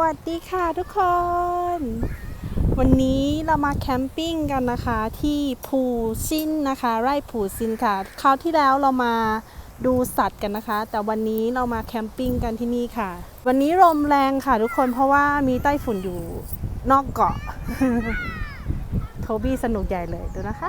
วัสดีค่ะทุกคน วันนี้เรามาแคมปิ้งกันนะคะที่ภูซินนะคะ ไร่ภูซินค่ะ คราวที่แล้วเรามาดูสัตว์กันนะคะ แต่วันนี้เรามาแคมปิ้งกันที่นี่ค่ะ วันนี้ลมแรงค่ะทุกคนเพราะว่ามีไต้ฝุ่นอยู่นอกเกาะ โทบี้สนุกใหญ่เลยดูนะคะ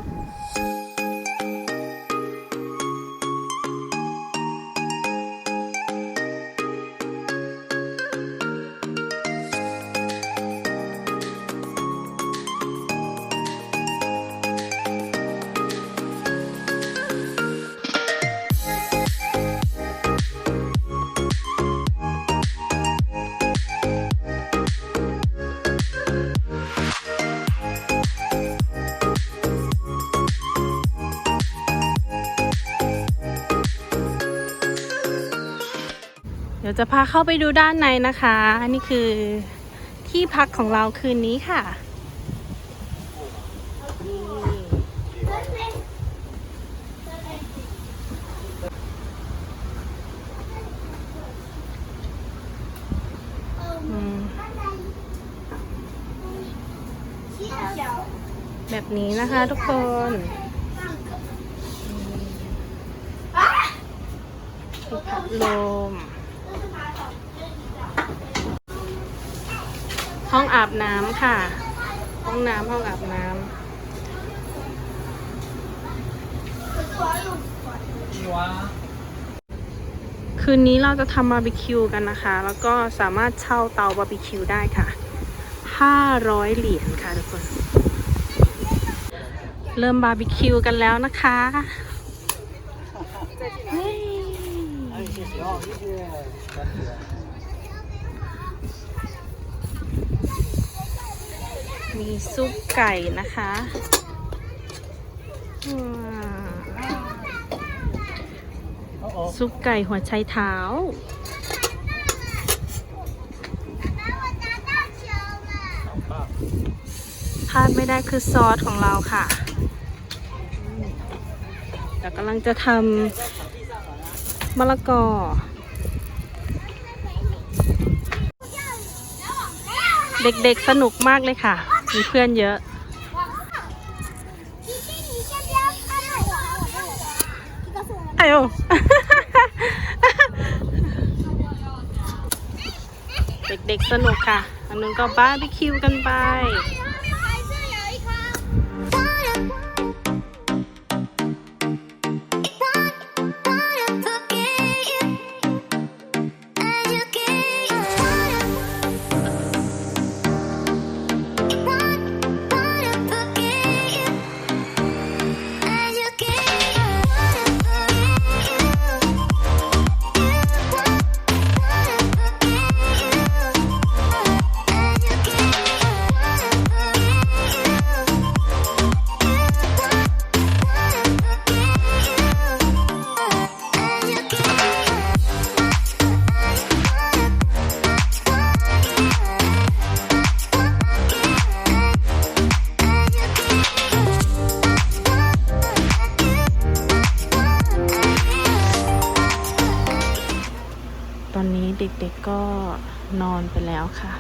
ยวจะพาเข้าไปดูด้านในนะคะ อันนี้คือที่พักของเราคืนนี้ค่ะนี่อืมแบบนี้นะคะทุกคนมีพัดลม ห้องอาบน้ำค่ะ ห้องน้ำห้องอาบน้ำคืนนี้เราจะทำบาร์บีคิวกันนะคะ แล้วก็สามารถเช่าเตาบาร์บีคิวได้ค่ะ 500 เหรียญค่ะทุกคน เริ่มบาร์บีคิวกันแล้วนะคะเฮ้ มีซุปไก่นะคะว้าวซุปไก่หัวไชเท้า พลาดไม่ได้คือซอสของเราค่ะแต่กำลังจะทำมะละกอเด็กๆ สนุกมากเลยค่ะ มีเพื่อนเยอะ ไอ้โอเด็กๆสนุกค่ะ อันนู้นก็บาร์บีคิวกันไป ด็กๆก็นอนไปแล้วค่ะ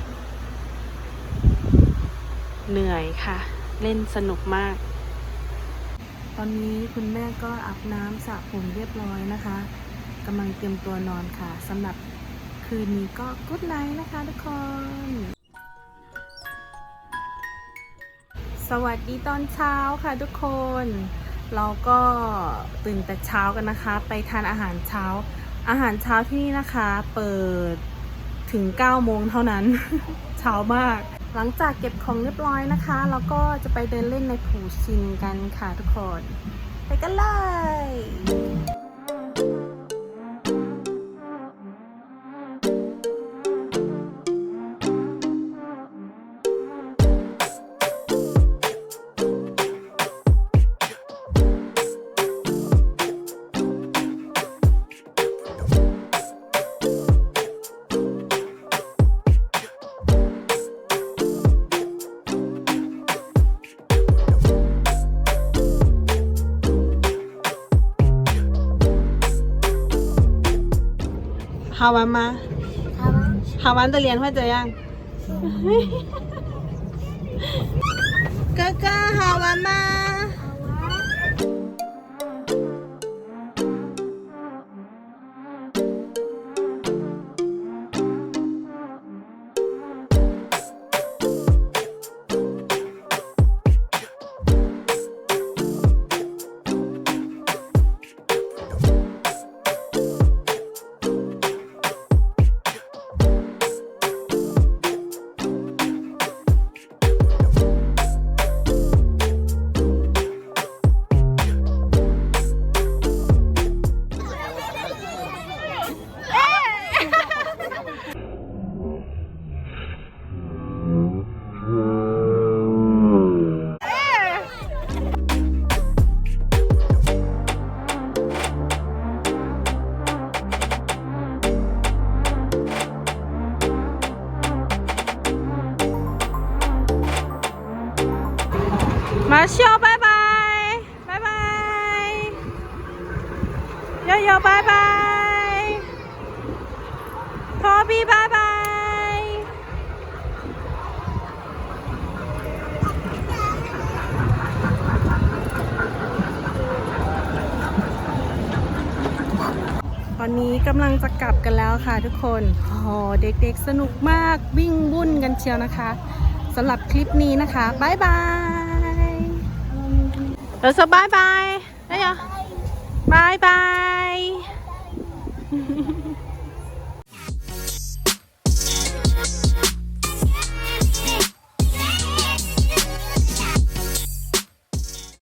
เหนื่อยค่ะ เล่นสนุกมาก ตอนนี้คุณแม่ก็อาบน้ำสระผมเรียบร้อยนะคะกำลังเตรียมตัวนอนค่ะสำหรับคืนนี้ก็กุ๊ดไนท์นะคะทุกคน สวัสดีตอนเช้าค่ะทุกคน เราก็ตื่นแต่เช้ากันนะคะ ไปทานอาหารเช้า อาหารเช้าที่นี่นะคะ เปิดถึง 9 โมงเท่านั้น เช้ามาก หลังจากเก็บของเรียบร้อยนะคะเราก็จะไปเดินเล่นในผูชินกันค่ะทุกคน ไปกันเลย ฮาวานมาฮาวานตะเรียนเข้าใจยังก็ก็ฮาวานมา มาเชิยวบายบายบายบายโยโย่บายบายพอบีบายบายตอนนี้กำลังจะกลับกันแล้วค่ะทุกคนโอ้เด็กๆสนุกมากวิ่งวุ่นกันเชียวนะคะสำหรับคลิปนี้นะคะบายบาย เราสบายบ